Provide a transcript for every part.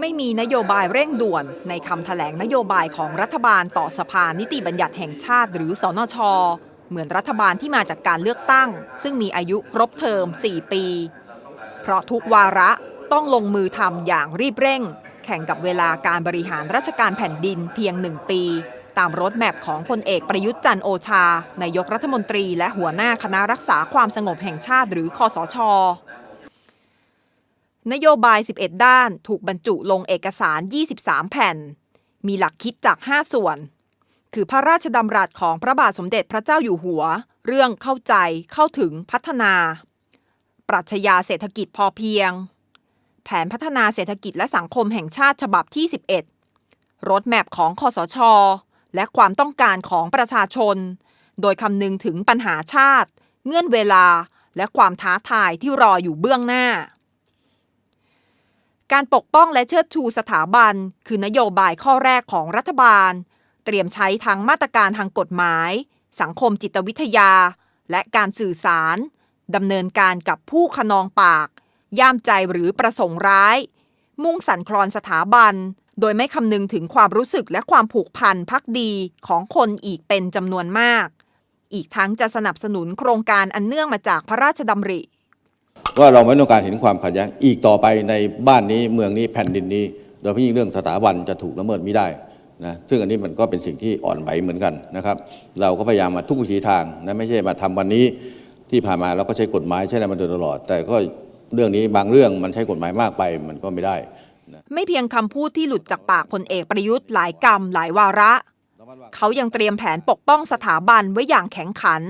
ไม่มีนโยบายเร่งด่วนในคำแถลงนโยบายของรัฐบาลต่อสภานิติบัญญัติแห่งชาติ หรือสนช เหมือนรัฐบาลที่มาจากการเลือกตั้ง ซึ่งมีอายุครบเทอม 4 ปี เพราะทุกวาระต้องลงมือทำอย่างรีบเร่ง แข่งกับเวลาการบริหารราชการแผ่นดินเพียงหนึ่งปี ตามรถแมพของพลเอกประยุทธ์จันทร์โอชานายกรัฐมนตรีและหัวหน้าคณะรักษาความสงบแห่งชาติหรือคอสช นโยบาย 11 ด้านถูกบรรจุลงเอกสาร 23 แผ่น มีหลักคิดจาก 5 ส่วน คือพระราชดำรัสของพระบาทสมเด็จพระเจ้าอยู่หัว เรื่องเข้าใจเข้าถึงพัฒนา ปรัชญาเศรษฐกิจพอเพียง แผนพัฒนาเศรษฐกิจและสังคมแห่งชาติฉบับที่ 11 รถแมพของคอสช และความต้องการของประชาชน โดยคำนึงถึงปัญหาชาติ เงื่อนเวลา และความท้าทายที่รออยู่เบื้องหน้า การปกป้องและเชิดชูสถาบัน คือนโยบายข้อแรกของรัฐบาล เตรียมใช้ทั้งมาตรการทางกฎหมาย สังคมจิตวิทยา และการสื่อสารดำเนินการกับผู้ขนองปาก ย่ามใจหรือประสงค์ร้าย มุ่งสั่นคลอนสถาบัน โดยไม่คำนึงถึงความรู้สึกและความผูกพันพักดีของคนอีกเป็นจำนวนมาก อีกทั้งจะสนับสนุนโครงการอันเนื่องมาจากพระราชดำริ ว่าเราไม่ต้องการเห็นความขัดแย้งอีกต่อไปในบ้านนี้เมืองนี้แผ่นดินนี้โดยเฉพาะยิ่งเรื่องสถาบันจะถูกละเมิดไม่ได้นะซึ่งอันนี้มันก็เป็นสิ่งที่อ่อนไหวเหมือนกันนะครับ เราก็พยายามมาทุกวิถีทางนะไม่ใช่มาทำวันนี้ที่ผ่านมาเราก็ใช้กฎหมายใช้อะไรมาโดยตลอด แต่ก็เรื่องนี้บางเรื่องมันใช้กฎหมายมากไปมันก็ไม่ได้ ไม่เพียงคำพูดที่หลุดจากปากพลเอกประยุทธ์หลายกรรมหลายวาระ เขายังเตรียมแผนปกป้องสถาบันไว้อย่างแข็งขัน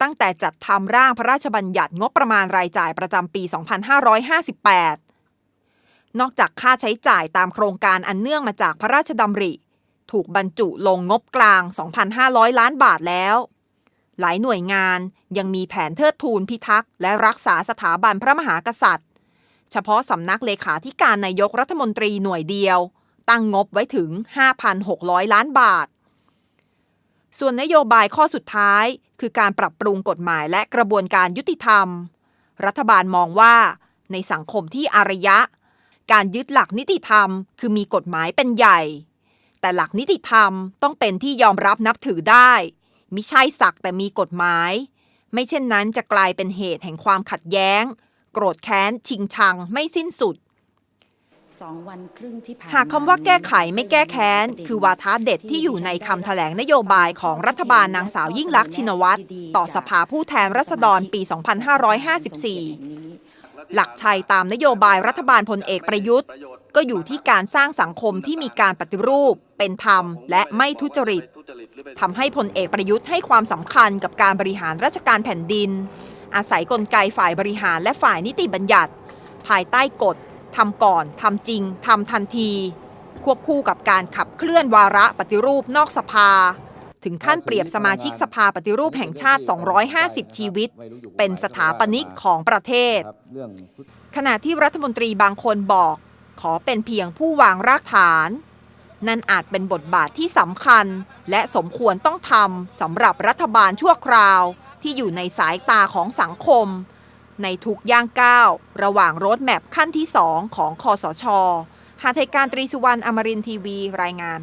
ตั้งแต่จัดทำร่างพระราชบัญญัติงบประมาณรายจ่ายประจำปี 2558 นอกจากค่าใช้จ่ายตามโครงการอันเนื่องมาจากพระราชดำริ ถูกบรรจุลงงบกลาง 2,500 ล้านบาทแล้ว หลายหน่วยงานยังมีแผนเทิดทูนพิทักษ์และรักษาสถาบันพระมหากษัตริย์ เฉพาะสำนักเลขาธิการนายกรัฐมนตรีหน่วยเดียว ตั้งงบไว้ถึง 5,600 ล้านบาท ส่วนนโยบายข้อสุดท้าย คือการปรับปรุงกฎหมายและกระบวนการยุติธรรม รัฐบาลมองว่า ในสังคมที่อารยะ การยึดหลักนิติธรรม คือมีกฎหมายเป็นใหญ่ แต่หลักนิติธรรมต้องเป็นที่ยอมรับนับถือได้มิใช่สักแต่มีกฎหมาย ไม่เช่นนั้นจะกลายเป็นเหตุแห่งความขัดแย้ง โกรธแค้น ชิงชังไม่สิ้นสุด หากคำว่าแก้ไขไม่แก้แค้น คือวาทะเด็ดที่อยู่ในคำแถลงนโยบายของรัฐบาลนางสาวยิ่งลักษณ์ชินวัตรต่อสภาผู้แทนรัษฎรปี 2554 หลักชัยตามนโยบายรัฐบาลพลเอกประยุทธ์ ก็อยู่ที่การสร้างสังคมที่มีการปฏิรูป เป็นธรรม และไม่ทุจริตทำให้พลเอกประยุทธ์ให้ความสำคัญกับการบริหารราชการแผ่นดิน อาศัยกลไกฝ่ายบริหารและฝ่ายนิติบัญญัติ ภายใต้กฎ ทำก่อนทำจริงทำทันที ควบคู่กับการขับเคลื่อนวาระปฏิรูปนอกสภา ถึงขั้นเปรียบสมาชิกสภาปฏิรูปแห่งชาติ 250 ชีวิต เป็นสถาปนิกของประเทศ ขณะที่รัฐมนตรีบางคนบอก ขอเป็นเพียงผู้วางรากฐาน นั่นอาจเป็นบทบาทที่สำคัญ และสมควรต้องทำสำหรับรัฐบาลชั่วคราวที่อยู่ในสายตาของสังคม ในทุกย่างก้าว ระหว่างรถแมพขั้นที่ 2 ของคอสช หาไทยการตรีสุวรรณอมรินทีวีรายงาน